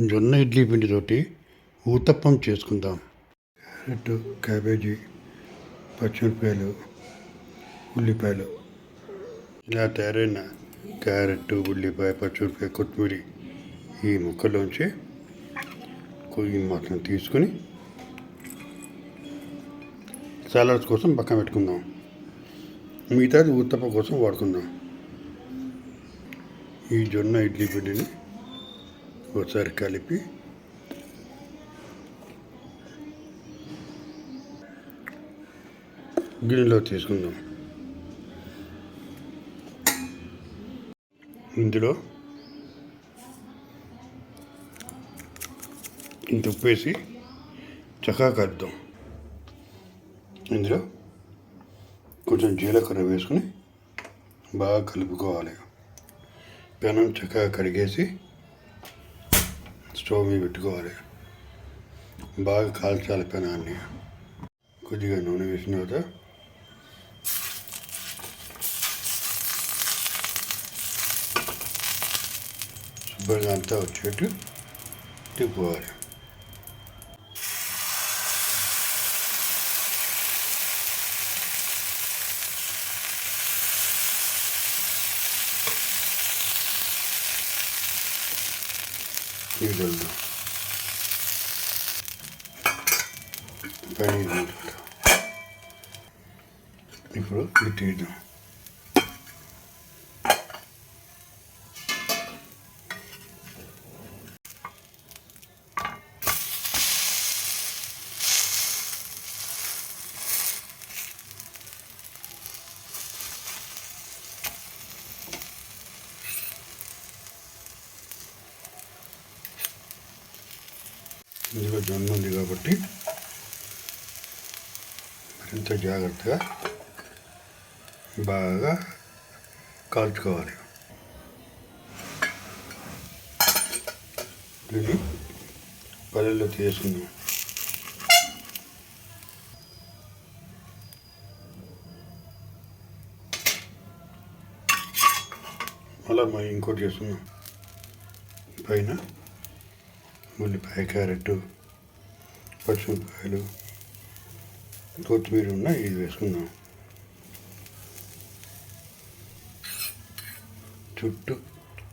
జొన్న ఇడ్లీ పిండితోటి ఊతప్పం చేసుకుందాం. Carrot cabbage పచ్చిమిరపకాయలు ఉల్లిపాయలు. ఇలా తయారైన క్యారెట్ ఉల్లిపాయ పచ్చిమిరపకాయ కొత్తిమీర ఈ ముక్కలోంచి కొయ్యి మాత్రం తీసుకొని సాలడ్స్ కోసం పక్కన పెట్టుకుందాం. మిగతాది ఊతప్ప కోసం వాడుకుందాం. ఈ జొన్న ఇడ్లీ పిండిని ఒకసారి కలిపి గిన్నెలో తీసుకుందాం. ఇందులో ఇంత ఉప్పు వేసి చక్కగా కలుపుదాం. ఇందులో కొంచెం జీలకర్ర వేసుకుని బాగా కలుపుకోవాలి. పెనం చక్కగా కడిగేసి స్టవ్ మీద పెట్టుకోవాలి. బాగా కాల్చాలి పెనాన్ని. కొద్దిగా నూనె వేసిన తర్వాత శుభ్రంగా అంతా వచ్చేట్టు తిప్పుకోవాలి. ఈ విధంగా పైన ఉంటుంది. ఇందులో జొన్న ఉంది కాబట్టి మరింత జాగ్రత్తగా బాగా కాల్చుకోవాలి. దీన్ని పల్లెల్లో తీసుకుందాం అలా మరి ఇంకోటి చేస్తున్నాం. పైన ఉల్లిపాయ క్యారెట్ పచ్చిమిరపకాయలు కొత్తిమీర ఉన్న ఇది వేసుకుందాం. చుట్టూ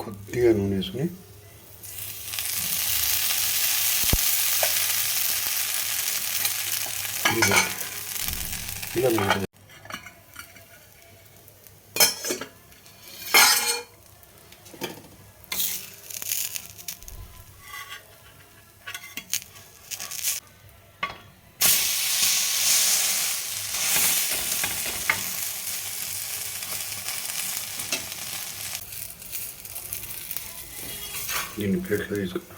కొద్దిగా నూనె వేసుకుని ఇలా ఇలా నూనె దీన్ని ప్లేట్లో తీసుకుందాం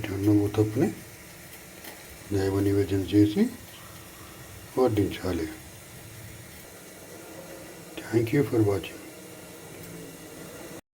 జొన్న ఊతప్పుని దైవ నివేదన చేసి వడ్డించాలి థ్యాంక్ యూ ఫర్ వాచింగ్